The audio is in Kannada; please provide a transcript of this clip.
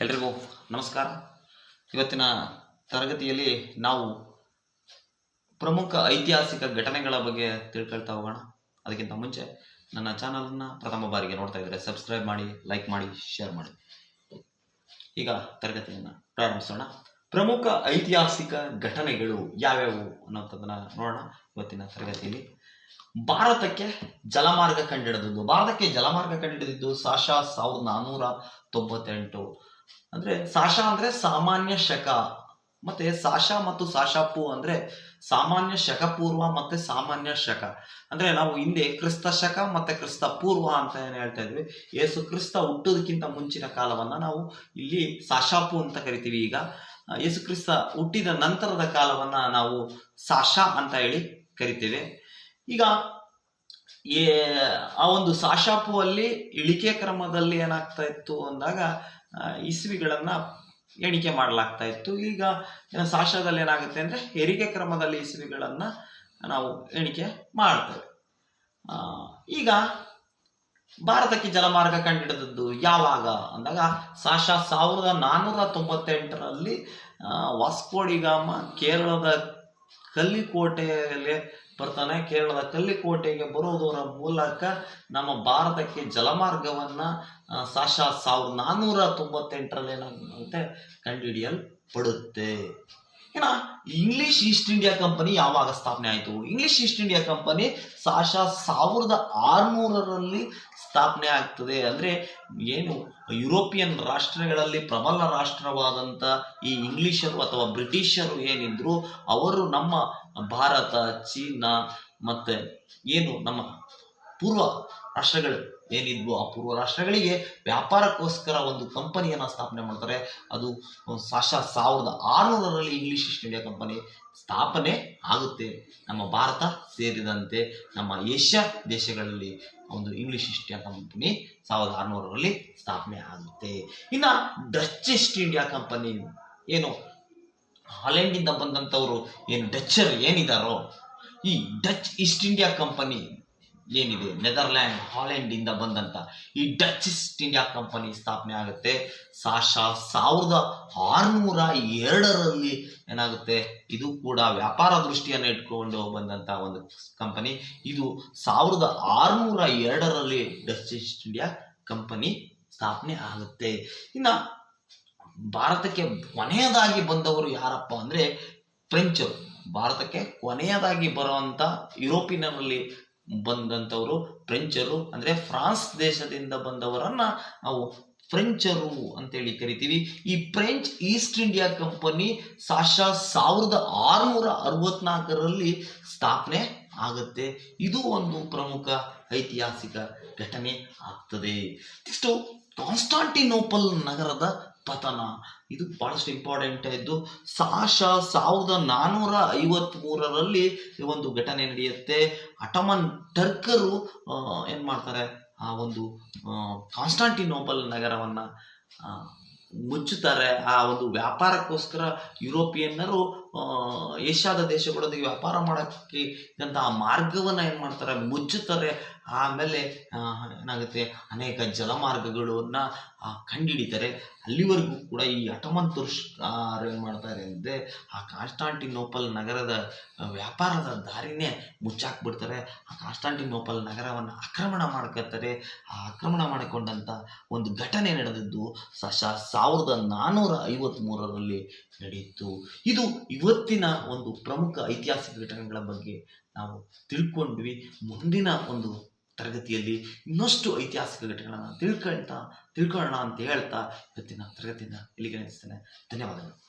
ಎಲ್ರಿಗೂ ನಮಸ್ಕಾರ. ಇವತ್ತಿನ ತರಗತಿಯಲ್ಲಿ ನಾವು ಪ್ರಮುಖ ಐತಿಹಾಸಿಕ ಘಟನೆಗಳ ಬಗ್ಗೆ ತಿಳ್ಕೊಳ್ತಾ ಹೋಗೋಣ. ಅದಕ್ಕಿಂತ ಮುಂಚೆ ನನ್ನ ಚಾನಲನ್ನು ಪ್ರಥಮ ಬಾರಿಗೆ ನೋಡ್ತಾ ಇದ್ರೆ ಸಬ್ಸ್ಕ್ರೈಬ್ ಮಾಡಿ ಲೈಕ್ ಮಾಡಿ ಶೇರ್ ಮಾಡಿ. ಈಗ ತರಗತಿಯನ್ನು ಪ್ರಾರಂಭಿಸೋಣ. ಪ್ರಮುಖ ಐತಿಹಾಸಿಕ ಘಟನೆಗಳು ಯಾವ್ಯಾವು ಅನ್ನೋಂಥದ್ದನ್ನ ನೋಡೋಣ ಇವತ್ತಿನ ತರಗತಿಯಲ್ಲಿ. ಭಾರತಕ್ಕೆ ಜಲಮಾರ್ಗ ಕಂಡಿಡಿದದ್ದು. ಭಾರತಕ್ಕೆ ಜಲಮಾರ್ಗ ಕಂಡಿಡಿದಿದ್ದು ಸಾಶಾ ಸಾವಿರದ ನಾನ್ನೂರ ತೊಂಬತ್ತೆಂಟು. ಅಂದ್ರೆ ಸಾಶಾ ಅಂದ್ರೆ ಸಾಮಾನ್ಯ ಶಕ. ಮತ್ತೆ ಸಾಶಾ ಮತ್ತು ಸಾಶಾಪು ಅಂದ್ರೆ ಸಾಮಾನ್ಯ ಶಕ ಪೂರ್ವ ಮತ್ತೆ ಸಾಮಾನ್ಯ ಶಕ. ಅಂದ್ರೆ ನಾವು ಹಿಂದೆ ಕ್ರಿಸ್ತ ಶಕ ಮತ್ತೆ ಕ್ರಿಸ್ತ ಪೂರ್ವ ಅಂತ ಏನ್ ಹೇಳ್ತಾ ಇದ್ವಿ? ಯೇಸು ಕ್ರಿಸ್ತ ಹುಟ್ಟೋದಕ್ಕಿಂತ ಮುಂಚಿನ ಕಾಲವನ್ನ ನಾವು ಇಲ್ಲಿ ಸಾಶಾಪು ಅಂತ ಕರಿತೀವಿ ಈಗ. ಯೇಸು ಕ್ರಿಸ್ತ ಹುಟ್ಟಿದ ನಂತರದ ಕಾಲವನ್ನ ನಾವು ಸಾಶಾ ಅಂತ ಹೇಳಿ ಕರಿತೇವೆ. ಈಗ ಆ ಒಂದು ಸಾಶಾಪು ಅಲ್ಲಿ ಇಳಿಕೆ ಕ್ರಮದಲ್ಲಿ ಏನಾಗ್ತಾ ಇತ್ತು ಅಂದಾಗ ಇಸವಿಗಳನ್ನು ಎಣಿಕೆ ಮಾಡಲಾಗ್ತಾ ಇತ್ತು. ಈಗ ಸಾಶಾದಲ್ಲಿ ಏನಾಗುತ್ತೆ ಅಂದ್ರೆ ಹೆರಿಗೆ ಕ್ರಮದಲ್ಲಿ ಇಸ್ವಿಗಳನ್ನ ನಾವು ಎಣಿಕೆ ಮಾಡ್ತೇವೆ. ಈಗ ಭಾರತಕ್ಕೆ ಜಲಮಾರ್ಗ ಕಂಡಿಡಿದದ್ದು ಯಾವಾಗ ಅಂದಾಗ, ಸಾಶಾ ಸಾವಿರದ ನಾನ್ನೂರ ತೊಂಬತ್ತೆಂಟರಲ್ಲಿ ವಾಸ್ಕೋಡಿಗಾಮ ಕೇರಳದ ಕಲ್ಲಿಕೋಟೆಯಲ್ಲಿ ಬರ್ತಾನೆ ಕೇರಳದ ಕಲ್ಲಿಕೋಟೆಗೆ ಬರೋದರ ಮೂಲಕ ನಮ್ಮ ಭಾರತಕ್ಕೆ ಜಲಮಾರ್ಗವನ್ನ ಸಾಶ ಸಾವಿರದ ನಾನ್ನೂರ ತೊಂಬತ್ತೆಂಟರಲ್ಲಿ ಏನಾಗುತ್ತೆ ಕಂಡುಹಿಡಿಯಲ್ಪಡುತ್ತೆ. ಏನ? ಇಂಗ್ಲಿಷ್ ಈಸ್ಟ್ ಇಂಡಿಯಾ ಕಂಪನಿ ಯಾವಾಗ ಸ್ಥಾಪನೆ ಆಯಿತು? ಇಂಗ್ಲಿಷ್ ಈಸ್ಟ್ ಇಂಡಿಯಾ ಕಂಪನಿ ಸಾಶಾ ಸಾವಿರದ ಆರುನೂರರಲ್ಲಿ ಸ್ಥಾಪನೆ ಆಗ್ತದೆ. ಅಂದ್ರೆ ಏನು? ಯುರೋಪಿಯನ್ ರಾಷ್ಟ್ರಗಳಲ್ಲಿ ಪ್ರಬಲ ರಾಷ್ಟ್ರವಾದಂಥ ಈ ಇಂಗ್ಲಿಷರು ಅಥವಾ ಬ್ರಿಟಿಷರು ಏನಿದ್ರು, ಅವರು ನಮ್ಮ ಭಾರತ, ಚೀನಾ ಮತ್ತೆ ಏನು? ನಮ್ಮ ಪೂರ್ವ ರಾಷ್ಟ್ರಗಳು. ಏನಿದ್ವು ಆ ಪೂರ್ವ ರಾಷ್ಟ್ರಗಳಿಗೆ ವ್ಯಾಪಾರಕ್ಕೋಸ್ಕರ ಒಂದು ಕಂಪನಿಯನ್ನ ಸ್ಥಾಪನೆ ಮಾಡ್ತಾರೆ. ಅದು ಸಾಶಾ ಸಾವಿರದ ಆರುನೂರರಲ್ಲಿ ಇಂಗ್ಲಿಷ್ ಈಸ್ಟ್ ಇಂಡಿಯಾ ಕಂಪನಿ ಸ್ಥಾಪನೆ ಆಗುತ್ತೆ. ನಮ್ಮ ಭಾರತ ಸೇರಿದಂತೆ ನಮ್ಮ ಏಷ್ಯಾ ದೇಶಗಳಲ್ಲಿ ಒಂದು ಇಂಗ್ಲಿಷ್ ಈಸ್ಟ್ ಇಂಡಿಯಾ ಕಂಪನಿ ಸಾವಿರದ ಆರುನೂರರಲ್ಲಿ ಸ್ಥಾಪನೆ ಆಗುತ್ತೆ. ಇನ್ನ ಡಚ್ ಈಸ್ಟ್ ಇಂಡಿಯಾ ಕಂಪನಿ ಏನು? ಹಾಲೆಂಡಿಂದ ಬಂದಂತವರು ಏನು ಡಚ್ಚರ್ ಏನಿದಾರೋ, ಈ ಡಚ್ ಈಸ್ಟ್ ಇಂಡಿಯಾ ಕಂಪನಿ ಏನಿದೆ? ನೆದರ್ಲ್ಯಾಂಡ್ ಹಾಲೆಂಡ್ ಇಂದ ಬಂದಂತ ಈ ಡಚ್ ಈಸ್ಟ್ ಇಂಡಿಯಾ ಕಂಪನಿ ಸ್ಥಾಪನೆ ಆಗುತ್ತೆ. ಸಾಶಾ ಸಾವಿರದ ಆರುನೂರ ಎರಡರಲ್ಲಿ ಏನಾಗುತ್ತೆ? ಇದು ಕೂಡ ವ್ಯಾಪಾರ ದೃಷ್ಟಿಯನ್ನು ಇಟ್ಕೊಂಡು ಬಂದಂತ ಒಂದು ಕಂಪನಿ ಇದು ಸಾವಿರದ ಆರುನೂರ ಎರಡರಲ್ಲಿ ಡಚ್ ಈಸ್ಟ್ ಇಂಡಿಯಾ ಕಂಪನಿ ಸ್ಥಾಪನೆ ಆಗುತ್ತೆ. ಇನ್ನ ಭಾರತಕ್ಕೆ ಕೊನೆಯದಾಗಿ ಬಂದವರು ಯಾರಪ್ಪ ಅಂದ್ರೆ ಫ್ರೆಂಚರು ಭಾರತಕ್ಕೆ ಕೊನೆಯದಾಗಿ ಬರುವಂತ ಯುರೋಪಿನಲ್ಲಿ ಬಂದಂಥವರು ಫ್ರೆಂಚರು ಅಂದರೆ ಫ್ರಾನ್ಸ್ ದೇಶದಿಂದ ಬಂದವರನ್ನ ನಾವು ಫ್ರೆಂಚರು ಅಂತೇಳಿ ಕರಿತೀವಿ. ಈ ಫ್ರೆಂಚ್ ಈಸ್ಟ್ ಇಂಡಿಯಾ ಕಂಪನಿ ಸಾಶಾ ಸಾವಿರದ ಆರುನೂರ ಅರವತ್ನಾಲ್ಕರಲ್ಲಿ ಸ್ಥಾಪನೆ ಆಗುತ್ತೆ. ಇದು ಒಂದು ಪ್ರಮುಖ ಐತಿಹಾಸಿಕ ಘಟನೆ ಆಗ್ತದೆ. ನೆಕ್ಸ್ಟು ಕಾನ್ಸ್ಟಾಂಟಿನೋಪಲ್ ನಗರದ ಪತನ ಇದು ಬಹಳಷ್ಟು ಇಂಪಾರ್ಟೆಂಟ್ ಇದ್ದು ಸಾಶ ಸಾವಿರದ ನಾನ್ನೂರ ಐವತ್ತ್ ಮೂರರಲ್ಲಿ ಈ ಒಂದು ಘಟನೆ ನಡೆಯುತ್ತೆ. ಅಟಮನ್ ಟರ್ಕರು ಏನು ಮಾಡ್ತಾರೆ? ಆ ಒಂದು ಕಾನ್ಸ್ಟಾಂಟಿನೋಪಲ್ ನಗರವನ್ನ ಮುಚ್ಚುತ್ತಾರೆ. ಆ ಒಂದು ವ್ಯಾಪಾರಕ್ಕೋಸ್ಕರ ಯುರೋಪಿಯನ್ನರು ಏಷ್ಯಾದ ದೇಶಗಳೊಂದಿಗೆ ವ್ಯಾಪಾರ ಮಾಡೋಕ್ಕೆ ಆ ಮಾರ್ಗವನ್ನ ಏನು ಮಾಡ್ತಾರೆ? ಮುಚ್ಚುತ್ತಾರೆ. ಆಮೇಲೆ ಏನಾಗುತ್ತೆ? ಅನೇಕ ಜಲಮಾರ್ಗಗಳನ್ನ ಕಂಡುಹಿಡಿತಾರೆ ಅಲ್ಲಿವರೆಗೂ ಕೂಡ ಈ ಅಟಮನ್ ತುರ್ಷ್ ಏನು ಮಾಡ್ತಾರೆ ಅಂದರೆ, ಆ ಕಾನ್ಸ್ಟಾಂಟಿನೋಪಲ್ ನಗರದ ವ್ಯಾಪಾರದ ದಾರಿನೇ ಮುಚ್ಚಾಕ್ಬಿಡ್ತಾರೆ. ಆ ಕಾನ್ಸ್ಟಾಂಟಿನೋಪಲ್ ನಗರವನ್ನು ಆಕ್ರಮಣ ಮಾಡ್ಕೊತಾರೆ ಆ ಆಕ್ರಮಣ ಮಾಡಿಕೊಂಡಂಥ ಒಂದು ಘಟನೆ ನಡೆದಿದ್ದು ಸಶ ಸಾವಿರದ ನಾನ್ನೂರ ಐವತ್ತ್ಮೂರರಲ್ಲಿ ನಡೆಯಿತು. ಇದು ಇವತ್ತಿನ ಒಂದು ಪ್ರಮುಖ ಐತಿಹಾಸಿಕ ಘಟನೆಗಳ ಬಗ್ಗೆ ನಾವು ತಿಳ್ಕೊಂಡ್ವಿ. ಮುಂದಿನ ಒಂದು ತರಗತಿಯಲ್ಲಿ ಇನ್ನಷ್ಟು ಐತಿಹಾಸಿಕ ಘಟನೆಗಳನ್ನು ತಿಳ್ಕೊಳ್ತಾ ತಿಳ್ಕೊಳ್ಳೋಣ ಅಂತ ಹೇಳ್ತಾ ಇವತ್ತಿನ ತರಗತಿಯನ್ನು ಇಲ್ಲಿಗೆ ನಿಲ್ಲಿಸ್ತೇನೆ ಧನ್ಯವಾದಗಳು.